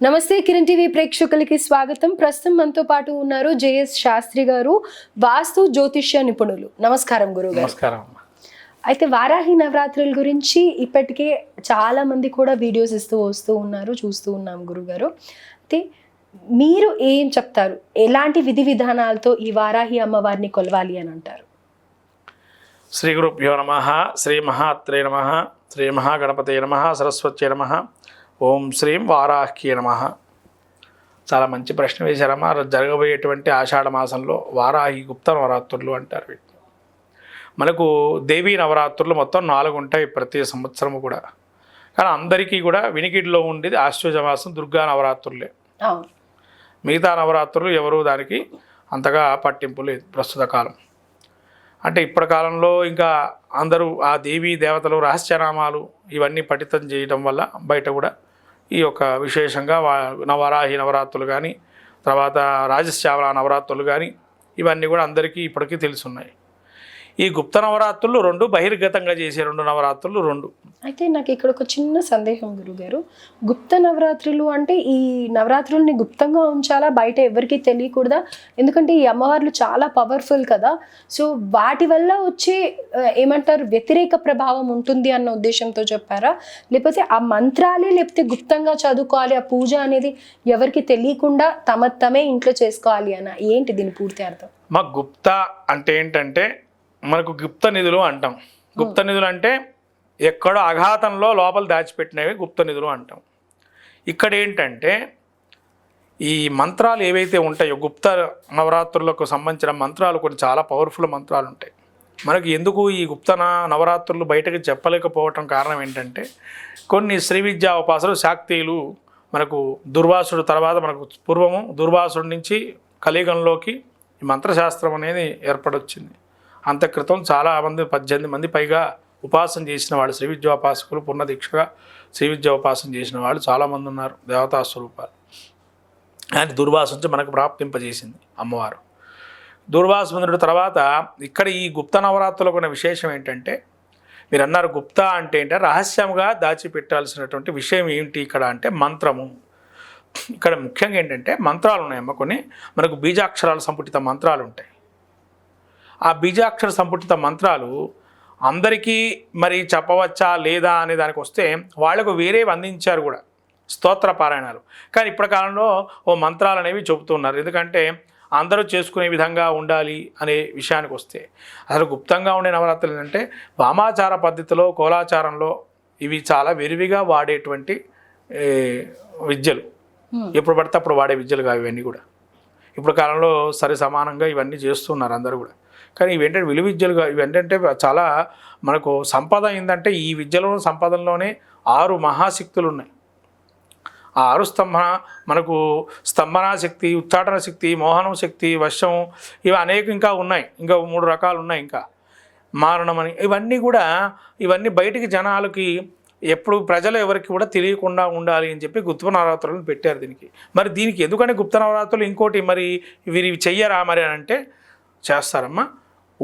నమస్తే కిరణ్ టీవీ ప్రేక్షకులకి స్వాగతం. ప్రస్తుతం మనతో పాటు ఉన్నారు జేఎస్ శాస్త్రి గారు వాస్తు జ్యోతిష్య నిపుణులు. నమస్కారం గురువు గారు. నమస్కారం అయితే వారాహి నవరాత్రుల గురించి ఇప్పటికే చాలా మంది కూడా వీడియోస్ ఇస్తూ వస్తూ ఉన్నారు చూస్తూ ఉన్నాం గురుగారు అయితే మీరు ఏం చెప్తారు? ఎలాంటి విధి విధానాలతో ఈ వారాహి అమ్మవారిని కొలవాలి అని అంటారు? శ్రీ గురుభ్యో నమ శ్రీ మహాత్రే నమ శ్రీ మహాగణపతే నమ సరస్వత్యే నమ ఓం శ్రీం వారాహ్యే నమ. చాలా మంచి ప్రశ్న వేశారమ్మా జరగబోయేటువంటి ఆషాఢ మాసంలో వారాహి గుప్త నవరాత్రులు అంటారు వీటిని. మనకు దేవీ నవరాత్రులు మొత్తం నాలుగు ఉంటాయి ప్రతి సంవత్సరము కూడా. కానీ అందరికీ కూడా వినికిడిలో ఉండేది ఆశ్వజ మాసం దుర్గా నవరాత్రులే. మిగతా నవరాత్రులు ఎవరు దానికి అంతగా పట్టింపు లేదు ప్రస్తుత కాలం. అంటే ఇప్పటి కాలంలో ఇంకా అందరూ ఆ దేవీ దేవతలు రహస్యనామాలు ఇవన్నీ పఠితం చేయడం వల్ల బయట కూడా ఈ యొక్క విశేషంగా వా నవరాహి నవరాత్రులు కానీ తర్వాత రాజశ్యావల నవరాత్రులు కానీ ఇవన్నీ కూడా అందరికీ ఇప్పటికీ తెలుసున్నాయి. ఈ గుప్త నవరాత్రులు రెండు బహిర్గతంగా చేసే రెండు నవరాత్రులు రెండు. అయితే నాకు ఇక్కడ ఒక చిన్న సందేహం గురుగారు. గుప్త నవరాత్రులు అంటే ఈ నవరాత్రుల్ని గుప్తంగా ఉంచాలా? బయట ఎవరికి తెలియకూడదా? ఎందుకంటే ఈ అమ్మవార్లు చాలా పవర్ఫుల్ కదా. సో వాటి వల్ల వచ్చే ఏమంటారు వ్యతిరేక ప్రభావం ఉంటుంది అన్న ఉద్దేశంతో చెప్పారా? లేకపోతే ఆ మంత్రాలే లేకపోతే గుప్తంగా చదువుకోవాలి ఆ పూజ అనేది ఎవరికి తెలియకుండా తమ తమే ఇంట్లో చేసుకోవాలి అన్న ఏంటి దీని పూర్తి అర్థం? మా గుప్త అంటే ఏంటంటే మనకు గుప్త నిధులు అంటాం. గుప్త నిధులు అంటే ఎక్కడో అఘాతంలో లోపల దాచిపెట్టినవి గుప్త నిధులు అంటాం. ఇక్కడ ఏంటంటే ఈ మంత్రాలు ఏవైతే ఉంటాయో గుప్త నవరాత్రులకు సంబంధించిన మంత్రాలు కొన్ని చాలా పవర్ఫుల్ మంత్రాలు ఉంటాయి. మనకు ఎందుకు ఈ గుప్త నవరాత్రులు బయటకు చెప్పలేకపోవటం కారణం ఏంటంటే కొన్ని శ్రీ విద్యా ఉపాసలు శాక్తీయులు మనకు దుర్వాసుడు తర్వాత మనకు పూర్వము దుర్వాసుడి నుంచి కలియుగంలోకి ఈ మంత్రశాస్త్రం అనేది ఏర్పడొచ్చింది. అంత క్రితం చాలా మంది పద్దెనిమిది మంది పైగా ఉపాసన చేసిన వాళ్ళు శ్రీ విద్యోపాసకులు పూర్ణ శ్రీ విద్యా చేసిన వాళ్ళు చాలామంది ఉన్నారు దేవతా స్వరూపాలు. ఆయన దుర్వాస నుంచి మనకు ప్రాప్తింపజేసింది అమ్మవారు. దుర్వాసముద్రుడు తర్వాత ఇక్కడ ఈ గుప్త నవరాత్రులకు ఉన్న విశేషం ఏంటంటే మీరు అన్నారు గుప్త అంటే ఏంటంటే రహస్యంగా దాచిపెట్టాల్సినటువంటి విషయం ఏంటి ఇక్కడ అంటే మంత్రము. ఇక్కడ ముఖ్యంగా ఏంటంటే మంత్రాలు ఉన్నాయమ్మ కొన్ని మనకు బీజాక్షరాల సంపుటిత మంత్రాలు ఉంటాయి. ఆ బీజాక్షర సంపుటిత మంత్రాలు అందరికీ మరి చెప్పవచ్చా లేదా అనే దానికి వస్తే వాళ్ళకు వేరేవి అందించారు కూడా స్తోత్ర పారాయణాలు. కానీ ఇప్పటి కాలంలో ఓ మంత్రాలు అనేవి చెబుతున్నారు. ఎందుకంటే అందరూ చేసుకునే విధంగా ఉండాలి అనే విషయానికి వస్తే అసలు గుప్తంగా ఉండే నవరాత్రులు ఏంటంటే వామాచార పద్ధతిలో కోలాచారంలో ఇవి చాలా విరివిగా వాడేటువంటి విద్యలు. ఎప్పుడు పడితే అప్పుడు వాడే విద్యలు కావు ఇవన్నీ కూడా. ఇప్పుడు కాలంలో సరి సమానంగా ఇవన్నీ చేస్తున్నారు అందరూ కూడా. కానీ ఇవేంటంటే విలువ విద్యలుగా ఇవేంటంటే చాలా మనకు సంపద ఏంటంటే ఈ విద్యలో సంపదలోనే ఆరు మహాశక్తులు ఉన్నాయి ఆ ఆరు స్తంభన మనకు స్తంభన శక్తి శక్తి మోహనం శక్తి వశం ఇవి అనేక ఇంకా ఉన్నాయి. ఇంకా మూడు రకాలు ఉన్నాయి ఇంకా. మారణమని ఇవన్నీ కూడా ఇవన్నీ బయటికి జనాలకి ఎప్పుడు ప్రజలు ఎవరికి కూడా తెలియకుండా ఉండాలి అని చెప్పి గుప్త నవరాత్రులను పెట్టారు దీనికి. మరి దీనికి ఎందుకని గుప్త నవరాత్రులు ఇంకోటి మరి వీరి చెయ్యరా మరి అని అంటే చేస్తారమ్మా.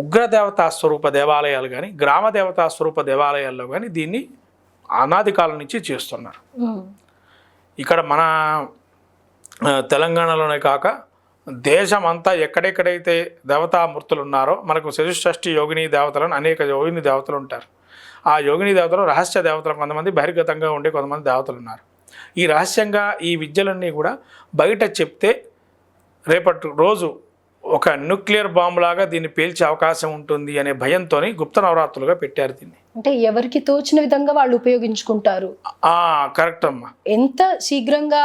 ఉగ్రదేవతా స్వరూప దేవాలయాలు కానీ గ్రామ దేవతా స్వరూప దేవాలయాల్లో కానీ దీన్ని అనాది కాలం నుంచి చేస్తున్నారు. ఇక్కడ మన తెలంగాణలోనే కాక దేశమంతా ఎక్కడెక్కడైతే దేవతామూర్తులు ఉన్నారో మనకు చతుషష్ఠి యోగిని దేవతలను అనేక యోగిని దేవతలు ఉంటారు. ఆ యోగిని దేవతలు రహస్య దేవతలు కొంతమంది బహిర్గతంగా ఉండే కొంతమంది దేవతలు ఉన్నారు ఈ రహస్యంగా ఈ విద్యలన్నీ కూడా బయట చెప్తే రేపటి రోజు ఒక న్యూక్లియర్ బాంబు లాగా దీన్ని పేల్చే అవకాశం ఉంటుంది అనే భయంతో గుప్త నవరాత్రులుగా పెట్టారు దీన్ని. అంటే ఎవరికి తోచిన విధంగా వాళ్ళు ఉపయోగించుకుంటారు? ఆ, కరెక్ట్ అమ్మా. ఎంత శీఘ్రంగా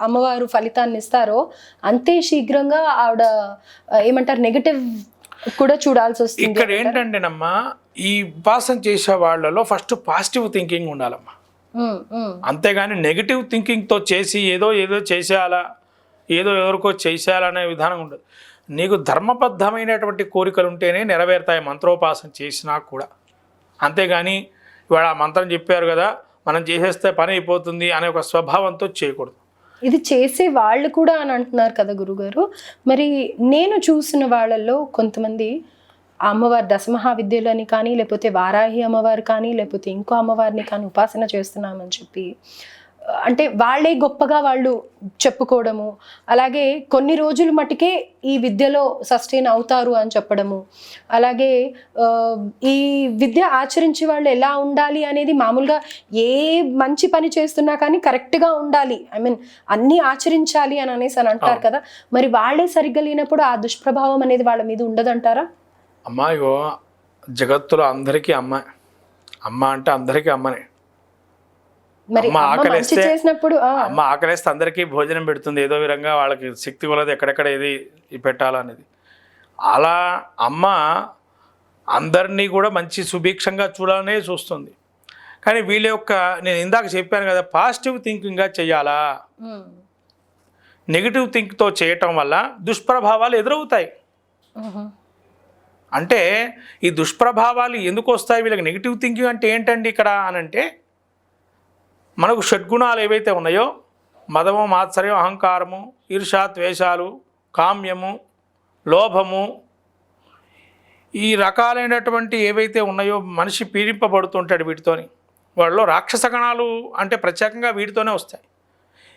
అమ్మవారు ఫలితాన్ని ఇస్తారో అంతే శీఘ్రంగా ఆవిడ ఏమంటారు నెగటివ్ కూడా చూడాల్సి వస్తుంది. ఇక్కడ ఏంటంటేనమ్మా ఈ ఉపాసన చేసే వాళ్ళలో ఫస్ట్ పాజిటివ్ థింకింగ్ ఉండాలమ్మా. అంతేగాని నెగిటివ్ థింకింగ్తో చేసి ఏదో ఏదో చేసేయాలా? ఏదో ఎవరికో చేసేయాలనే విధానం ఉండదు. నీకు ధర్మబద్ధమైనటువంటి కోరికలు ఉంటేనే నెరవేరుతాయి మంత్రోపాసన చేసినా కూడా. అంతేగాని ఇవాళ ఆ మంత్రం చెప్పారు కదా మనం చేసేస్తే పని అయిపోతుంది అనే ఒక స్వభావంతో చేయకూడదు. ఇది చేసే వాళ్ళు కూడా అని అంటున్నారు కదా గురుగారు. మరి నేను చూసిన వాళ్ళల్లో కొంతమంది అమ్మవారు అమ్మవారి దశమహావిద్యలు కానీ లేకపోతే వారాహి అమ్మవారు కానీ లేకపోతే ఇంకో అమ్మవారిని కానీ ఉపాసన చేస్తున్నామని చెప్పి అంటే వాళ్ళే గొప్పగా వాళ్ళు చెప్పుకోవడము అలాగే కొన్ని రోజులు మటుకే ఈ విద్యలో సస్టైన్ అవుతారు అని చెప్పడము అలాగే ఈ విద్య ఆచరించే వాళ్ళు ఎలా ఉండాలి అనేది మామూలుగా ఏ మంచి పని చేస్తున్నా కానీ కరెక్ట్గా ఉండాలి. ఐ మీన్ అన్నీ ఆచరించాలి అని అనేసి అని అంటారు కదా. మరి వాళ్ళే సరిగ్గా లేనప్పుడు ఆ దుష్ప్రభావం అనేది వాళ్ళ మీద ఉండదంటారా? అమ్మాయిగో జగత్తులో అందరికీ అమ్మ. అమ్మ అంటే అందరికీ అమ్మనే. మరి మంచి ఆకలేస్తే- చేసినప్పుడు అమ్మ ఆకలేస్తే అందరికీ భోజనం పెడుతుంది. ఏదో విధంగా వాళ్ళకి శక్తి కొలది ఎక్కడెక్కడ ఏది పెట్టాలనేది. అలా అమ్మ అందరినీ కూడా మంచి సుభిక్షంగా చూడాలనే చూస్తుంది. కానీ వీళ్ళ యొక్క నేను ఇందాక చెప్పాను కదా పాజిటివ్ థింకింగ్గా చేయాలా? నెగిటివ్ థింక్తో చేయటం వల్ల దుష్ప్రభావాలు ఎదురవుతాయి. అంటే ఈ దుష్ప్రభావాలు ఎందుకు వస్తాయి? వీళ్ళకి నెగిటివ్ థింకింగ్ అంటే ఏంటండి ఇక్కడ అని అంటే మనకు షడ్గుణాలు ఏవైతే ఉన్నాయో మదము మాత్సర్యం అహంకారము ఈర్ష ద్వేషాలు కామ్యము లోభము ఈ రకాలైనటువంటి ఏవైతే ఉన్నాయో మనిషి పీడింపబడుతుంటాడు వీటితోని. వాళ్ళలో రాక్షస గణాలు అంటే ప్రత్యేకంగా వీటితోనే వస్తాయి.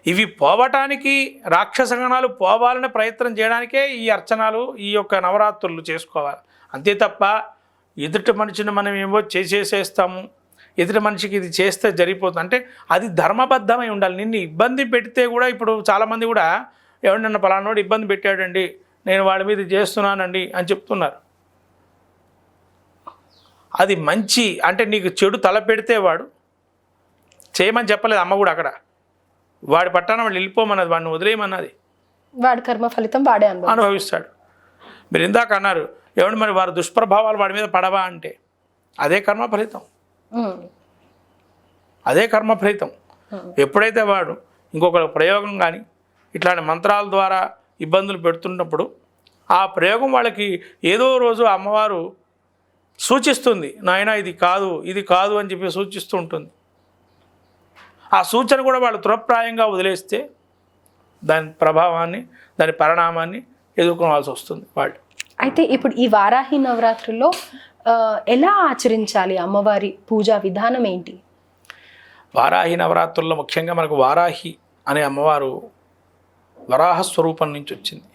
ఇవి పోవటానికి రాక్షస గణాలు పోవాలనే ప్రయత్నం చేయడానికే ఈ అర్చనలు ఈ యొక్క నవరాత్రులు చేసుకోవాలి. అంతే తప్ప ఎదుటి మనిషిని మనం ఏమో చేసేసేస్తాము. ఎదుటి మనిషికి ఇది చేస్తే జరిగిపోతుంది. అంటే అది ధర్మబద్ధమై ఉండాలి. నిన్ను ఇబ్బంది పెడితే కూడా ఇప్పుడు చాలామంది కూడా ఎవరు నిన్న పలానోడు ఇబ్బంది పెట్టాడండి నేను వాడి మీద చేస్తున్నానండి అని చెప్తున్నారు. అది మంచి అంటే నీకు చెడు తల పెడితే వాడు చేయమని చెప్పలేదు అమ్మ కూడా అక్కడ. వాడి పట్టాన వాళ్ళు వెళ్ళిపోమన్నది వాడిని వదిలేయమన్నది. వాడి కర్మ ఫలితం వాడే అనుభవం అనుభవిస్తాడు. మీరు ఇందాక అన్నారు ఏమండి మరి వారి దుష్ప్రభావాలు వాడి మీద పడవా? అంటే అదే కర్మ ఫలితం. అదే కర్మ ఫలితం. ఎప్పుడైతే వాడు ఇంకొక ప్రయోగం కానీ ఇట్లాంటి మంత్రాల ద్వారా ఇబ్బందులు పెడుతున్నప్పుడు ఆ ప్రయోగం వాళ్ళకి ఏదో రోజు అమ్మవారు సూచిస్తుంది నాయన ఇది కాదు ఇది కాదు అని చెప్పి సూచిస్తూ ఉంటుంది. ఆ సూచన కూడా వాళ్ళు తృప్రాయంగా వదిలేస్తే దాని ప్రభావాన్ని దాని పరిణామాన్ని ఎదుర్కోవాల్సి వస్తుంది వాళ్ళు. అయితే ఇప్పుడు ఈ వారాహి నవరాత్రుల్లో ఎలా ఆచరించాలి అమ్మవారి పూజా విధానం ఏంటి? వారాహి నవరాత్రుల్లో ముఖ్యంగా మనకు వారాహి అనే అమ్మవారు వరాహ స్వరూపం నుంచి వచ్చింది.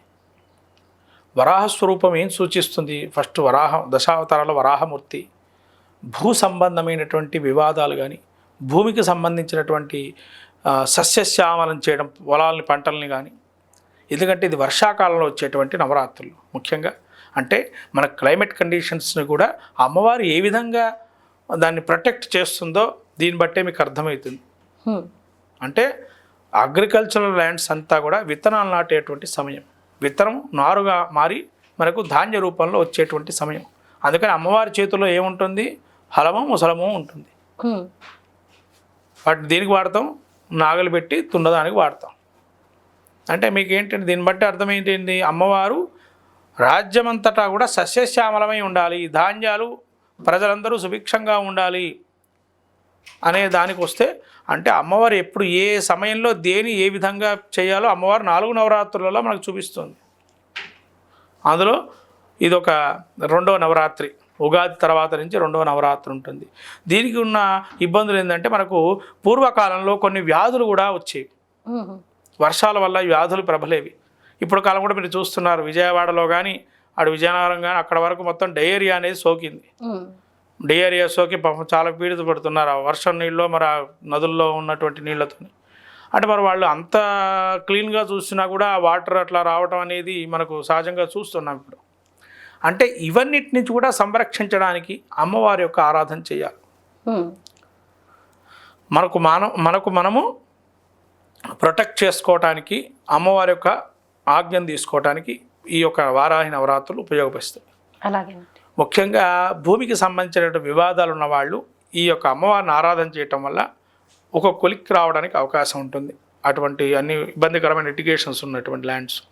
వరాహ స్వరూపం ఏం సూచిస్తుంది? ఫస్ట్ వరాహ దశావతారాల వరాహమూర్తి భూ సంబంధమైనటువంటి వివాదాలు కానీ భూమికి సంబంధించినటువంటి సస్యశ్యామలం చేయడం పొలాలని పంటల్ని కానీ ఎందుకంటే ఇది వర్షాకాలంలో వచ్చేటువంటి నవరాత్రులు ముఖ్యంగా. అంటే మన క్లైమేట్ కండిషన్స్ని కూడా అమ్మవారు ఏ విధంగా దాన్ని ప్రొటెక్ట్ చేస్తుందో దీన్ని బట్టే మీకు అర్థమవుతుంది. అంటే అగ్రికల్చరల్ ల్యాండ్స్ అంతా కూడా విత్తనాలు నాటేటువంటి సమయం. విత్తనం నారుగా మారి మనకు ధాన్య రూపంలో వచ్చేటువంటి సమయం. అందుకని అమ్మవారి చేతిలో ఏముంటుంది? హలము ముసలము ఉంటుంది. వాటి దీనికి వాడతాం? నాగలు పెట్టి తుండదానికి వాడతాం. అంటే మీకు ఏంటంటే దీన్ని బట్టి అర్థం ఏంటి? అమ్మవారు రాజ్యమంతటా కూడా సస్యశ్యామలమై ఉండాలి. ధాన్యాలు ప్రజలందరూ సుభిక్షంగా ఉండాలి అనే దానికి వస్తే అంటే అమ్మవారు ఎప్పుడు ఏ సమయంలో దేని ఏ విధంగా చేయాలో అమ్మవారు నాలుగు నవరాత్రులలో మనకు చూపిస్తుంది. అందులో ఇదొక రెండవ నవరాత్రి. ఉగాది తర్వాత నుంచి రెండవ నవరాత్రి ఉంటుంది. దీనికి ఉన్న ఇబ్బందులు ఏంటంటే మనకు పూర్వకాలంలో కొన్ని వ్యాధులు కూడా వచ్చేవి. వర్షాల వల్ల వ్యాధులు ప్రబలేవి. ఇప్పుడు కాలం కూడా మీరు చూస్తున్నారు విజయవాడలో కానీ అటు విజయనగరం కానీ అక్కడ వరకు మొత్తం డయేరియా అనేది సోకింది. డయేరియా సోకి పాపం చాలా పీడిత పడుతున్నారు ఆ వర్షం నీళ్ళలో మరి ఆ నదుల్లో ఉన్నటువంటి నీళ్ళతో అంటే మరి వాళ్ళు అంత క్లీన్గా చూసినా కూడా ఆ వాటర్ అట్లా రావటం అనేది మనకు సహజంగా చూస్తున్నాం ఇప్పుడు. అంటే ఇవన్నిటి నుంచి కూడా సంరక్షించడానికి అమ్మవారి యొక్క ఆరాధన చేయాలి. మనకు మనం మనకు మనము ప్రొటెక్ట్ చేసుకోవటానికి అమ్మవారి యొక్క ఆజ్ఞను తీసుకోవటానికి ఈ యొక్క వారాహి నవరాత్రులు ఉపయోగపరుస్తాయి. అలాగేనండి. ముఖ్యంగా భూమికి సంబంధించిన వివాదాలు ఉన్న వాళ్ళు ఈ యొక్క అమ్మవారిని ఆరాధన చేయటం వల్ల ఒక కొలిక్కి రావడానికి అవకాశం ఉంటుంది. అటువంటి అన్ని ఇబ్బందికరమైన లిటిగేషన్స్ ఉన్నటువంటి ల్యాండ్స్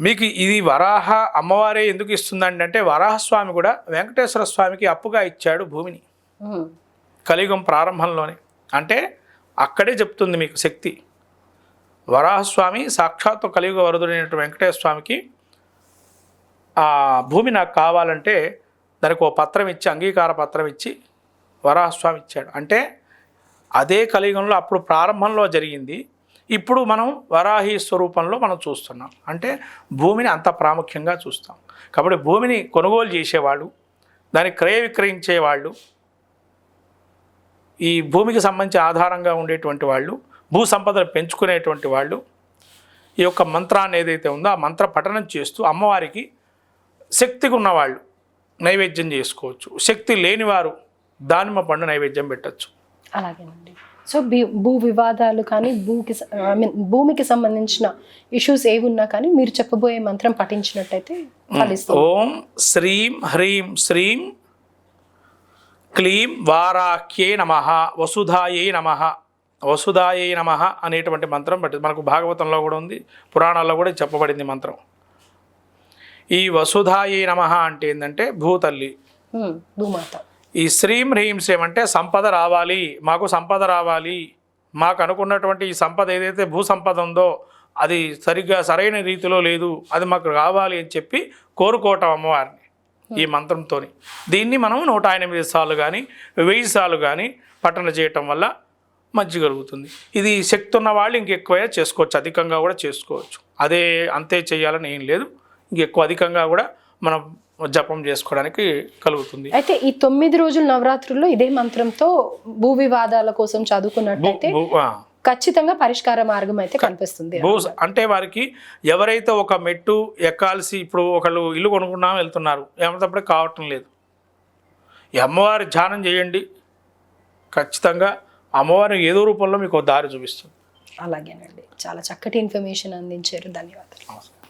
మీకు ఇది వరాహ అమ్మవారే ఎందుకు ఇస్తుందండి అంటే వరాహస్వామి కూడా వెంకటేశ్వర స్వామికి అప్పుగా ఇచ్చాడు భూమిని. కలియుగం ప్రారంభంలోనే. అంటే అక్కడే చెప్తుంది మీకు శక్తి. వరాహస్వామి సాక్షాత్తు కలియుగ వరదుడైనటువంటి వెంకటేశ్వర స్వామికి ఆ భూమి నాకు కావాలంటే దానికి ఓ పత్రం ఇచ్చి అంగీకార పత్రం ఇచ్చి వరాహస్వామి ఇచ్చాడు. అంటే అదే కలియుగంలో అప్పుడు ప్రారంభంలో జరిగింది. ఇప్పుడు మనం వరాహి స్వరూపంలో మనం చూస్తున్నాం. అంటే భూమిని అంత ప్రాముఖ్యంగా చూస్తాం. కాబట్టి భూమిని కొనుగోలు చేసేవాళ్ళు దాన్ని క్రయ విక్రయించేవాళ్ళు ఈ భూమికి సంబంధించి ఆధారంగా ఉండేటువంటి వాళ్ళు భూ సంపదను పెంచుకునేటువంటి వాళ్ళు ఈ యొక్క మంత్రాన్ని ఏదైతే ఉందో ఆ మంత్ర పఠనం చేస్తూ అమ్మవారికి శక్తికి ఉన్నవాళ్ళు నైవేద్యం చేసుకోవచ్చు. శక్తి లేనివారు దానిమ్మ పండు నైవేద్యం పెట్టచ్చు. అలాగేనండి. సో భూ- భూ వివాదాలు కానీ భూకి ఐ మీన్ భూమికి సంబంధించిన ఇష్యూస్ ఏవి ఉన్నా కానీ మీరు చెప్పబోయే మంత్రం పఠించినట్టయితే ఓం శ్రీం హ్రీం శ్రీం క్లీం వారాఖ్యే నమ వసుధాయే నమ వసుధాయే నమ అనేటువంటి మంత్రం పట్టింది. మనకు భాగవతంలో కూడా ఉంది పురాణాల్లో కూడా చెప్పబడింది మంత్రం. ఈ వసుధాయే నమ అంటే ఏంటంటే భూతల్లి. భూమాత. ఈ శ్రీం హ్రీం శ్రీం అంటే సంపద రావాలి మాకు సంపద రావాలి మాకు అనుకున్నటువంటి ఈ సంపద ఏదైతే భూ సంపద ఉందో అది సరిగ్గా సరైన రీతిలో లేదు అది మాకు రావాలి అని చెప్పి కోరుకోవటం అమ్మవారిని ఈ మంత్రంతో దీన్ని మనం నూట ఎనిమిది సార్లు కానీ వెయ్యి సార్లు కానీ పఠన చేయటం వల్ల మంచి కలుగుతుంది. ఇది శక్తి ఉన్న వాళ్ళు ఇంకెక్కువ చేసుకోవచ్చు అధికంగా కూడా చేసుకోవచ్చు. అదే అంతే చేయాలని ఏం లేదు. ఇంకెక్కువ అధికంగా కూడా మనం జపం చేసుకోవడానికి కలుగుతుంది. అయితే ఈ తొమ్మిది రోజుల నవరాత్రుల్లో ఇదే మంత్రంతో భూ వివాదాల కోసం ఆ. ఖచ్చితంగా పరిష్కార మార్గం అయితే కనిపిస్తుంది అంటే వారికి ఎవరైతే ఒక మెట్టు ఎక్కాల్సి ఇప్పుడు ఒకళ్ళు ఇల్లు కొనుక్కున్నాం వెళ్తున్నారు ఏమంటప్పుడే కావటం లేదు. అమ్మవారి ధ్యానం చేయండి. ఖచ్చితంగా అమ్మవారి ఏదో రూపంలో మీకు దారి చూపిస్తుంది. అలాగేనండి. చాలా చక్కటి ఇన్ఫర్మేషన్ అందించారు. ధన్యవాదాలు.